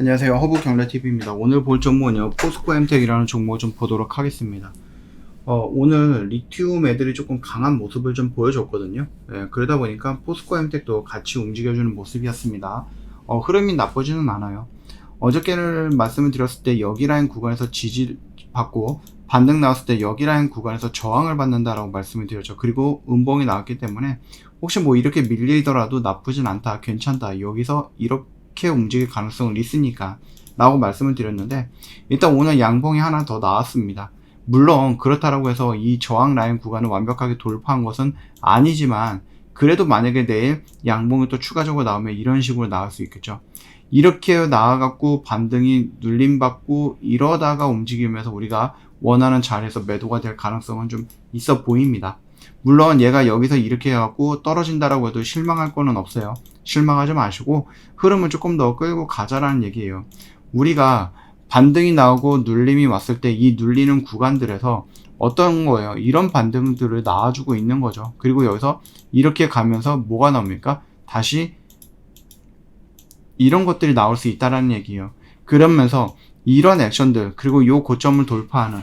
안녕하세요. 허브경례TV입니다. 오늘 볼 종목은요, 포스코 엠텍이라는 종목 좀 보도록 하겠습니다. 어, 오늘 리튬 애들이 조금 강한 모습을 좀 보여줬거든요. 예, 그러다 보니까 포스코 엠텍도 같이 움직여주는 모습이었습니다. 어, 흐름이 나쁘지는 않아요. 어저께를 말씀을 드렸을 때 여기 라인 구간에서 지지 받고 반등 나왔을 때 여기 라인 구간에서 저항을 받는다라고 말씀을 드렸죠. 그리고 음봉이 나왔기 때문에 혹시 뭐 이렇게 밀리더라도 나쁘진 않다, 괜찮다. 여기서 이렇게 움직일 가능성은 있으니까 라고 말씀을 드렸는데 일단 오늘 양봉이 하나 더 나왔습니다. 물론 그렇다라고 해서 이 저항 라인 구간을 완벽하게 돌파한 것은 아니지만 그래도 만약에 내일 양봉이 또 추가적으로 나오면 이런 식으로 나올 수 있겠죠. 이렇게 나와갖고 반등이 눌림받고 이러다가 움직이면서 우리가 원하는 자리에서 매도가 될 가능성은 좀 있어 보입니다. 물론 얘가 여기서 이렇게 해갖고 떨어진다라고 해도 실망할 거는 없어요. 실망하지 마시고 흐름을 조금 더 끌고 가자라는 얘기예요. 우리가 반등이 나오고 눌림이 왔을 때 이 눌리는 구간들에서 어떤 거예요? 이런 반등들을 나와주고 있는 거죠. 그리고 여기서 이렇게 가면서 뭐가 나옵니까? 다시 이런 것들이 나올 수 있다라는 얘기예요. 그러면서 이런 액션들 그리고 요 고점을 돌파하는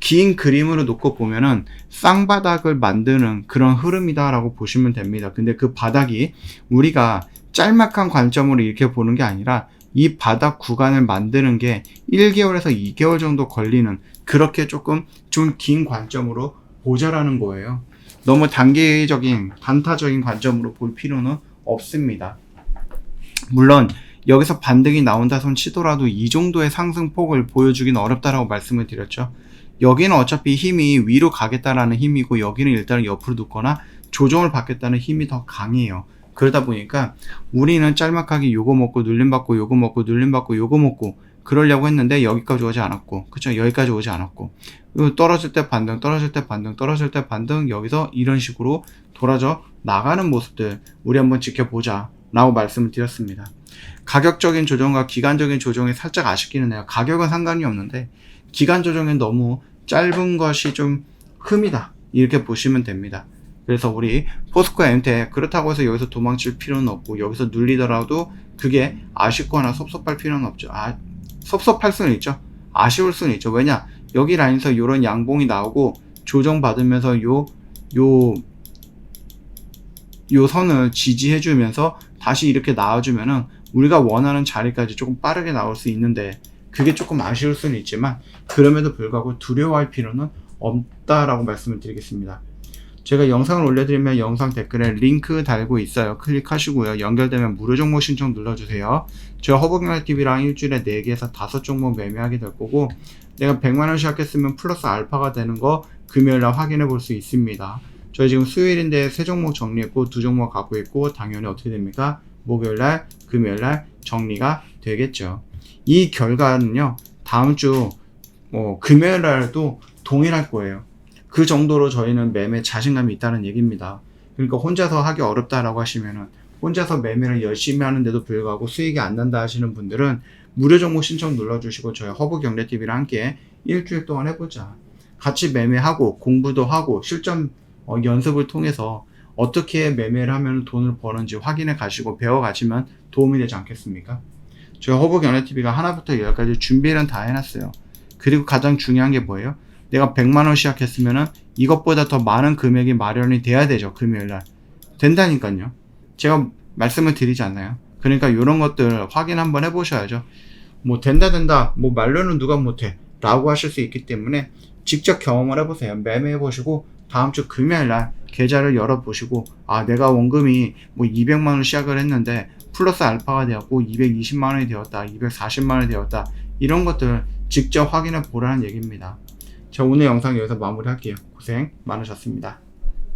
긴 그림으로 놓고 보면은 쌍바닥을 만드는 그런 흐름이다라고 보시면 됩니다. 근데 그 바닥이 우리가 짤막한 관점으로 이렇게 보는 게 아니라 이 바닥 구간을 만드는 게 1개월에서 2개월 정도 걸리는 그렇게 조금 좀 긴 관점으로 보자라는 거예요. 너무 단계적인 단타적인 관점으로 볼 필요는 없습니다. 물론 여기서 반등이 나온다 손 치더라도 이 정도의 상승폭을 보여주긴 어렵다라고 말씀을 드렸죠. 여기는 어차피 힘이 위로 가겠다라는 힘이고 여기는 일단 옆으로 눕거나 조정을 받겠다는 힘이 더 강해요. 그러다 보니까 우리는 짤막하게 요거 먹고 눌림 받고 요거 먹고 눌림 받고 요거 먹고 그러려고 했는데 여기까지 오지 않았고 그쵸? 여기까지 오지 않았고. 떨어질 때 반등 떨어질 때 반등 떨어질 때 반등 여기서 이런 식으로 돌아져 나가는 모습들 우리 한번 지켜보자 라고 말씀을 드렸습니다. 가격적인 조정과 기간적인 조정이 살짝 아쉽기는 해요. 가격은 상관이 없는데 기간 조정은 너무 짧은 것이 좀 흠이다 이렇게 보시면 됩니다 그래서 우리 포스코 엠텍 그렇다고 해서 여기서 도망칠 필요는 없고 여기서 눌리더라도 그게 아쉽거나 섭섭할 필요는 없죠. 아, 섭섭할 수는 있죠. 아쉬울 수는 있죠. 왜냐 여기 라인에서 이런 양봉이 나오고 조정받으면서 요 요, 요 선을 지지해주면서 다시 이렇게 나와주면은 우리가 원하는 자리까지 조금 빠르게 나올 수 있는데 그게 조금 아쉬울 수는 있지만 그럼에도 불구하고 두려워할 필요는 없다라고 말씀을 드리겠습니다. 제가 영상을 올려드리면 영상 댓글에 링크 달고 있어요. 클릭하시고요. 연결되면 무료 종목 신청 눌러주세요. 제가 허브경활TV랑 일주일에 4개에서 5종목 매매하게 될 거고 내가 100만원 시작했으면 플러스 알파가 되는 거 금요일날 확인해 볼 수 있습니다. 저희 지금 수요일인데 세 종목 정리했고 두 종목 갖고 있고 당연히 어떻게 됩니까? 목요일날, 금요일날 정리가 되겠죠. 이 결과는요. 다음 주 뭐 금요일 날도 동일할 거예요. 그 정도로 저희는 매매 자신감이 있다는 얘기입니다. 그러니까 혼자서 하기 어렵다라고 하시면은 혼자서 매매를 열심히 하는데도 불구하고 수익이 안 난다 하시는 분들은 무료 정보 신청 눌러주시고 저희 허브 경례 TV랑 함께 일주일 동안 해보자. 같이 매매하고 공부도 하고 실전 어, 연습을 통해서 어떻게 매매를 하면 돈을 버는지 확인해 가시고 배워 가시면 도움이 되지 않겠습니까? 저희 허브 경례 TV가 하나부터 열까지 준비를 다 해놨어요. 그리고 가장 중요한 게 뭐예요? 내가 100만원 시작했으면은 이것보다 더 많은 금액이 마련이 돼야 되죠. 금요일날. 된다니까요. 제가 말씀을 드리지 않나요? 그러니까 이런 것들 확인 한번 해보셔야죠. 뭐 된다 된다 뭐 말로는 누가 못해 라고 하실 수 있기 때문에 직접 경험을 해보세요. 매매해 보시고 다음 주 금요일 날 계좌를 열어 보시고 아 내가 원금이 뭐 200만 원 시작을 했는데 플러스 알파가 되었고 220만 원이 되었다 240만 원이 되었다 이런 것들 직접 확인해 보라는 얘기입니다. 자, 오늘 영상 여기서 마무리할게요. 고생 많으셨습니다.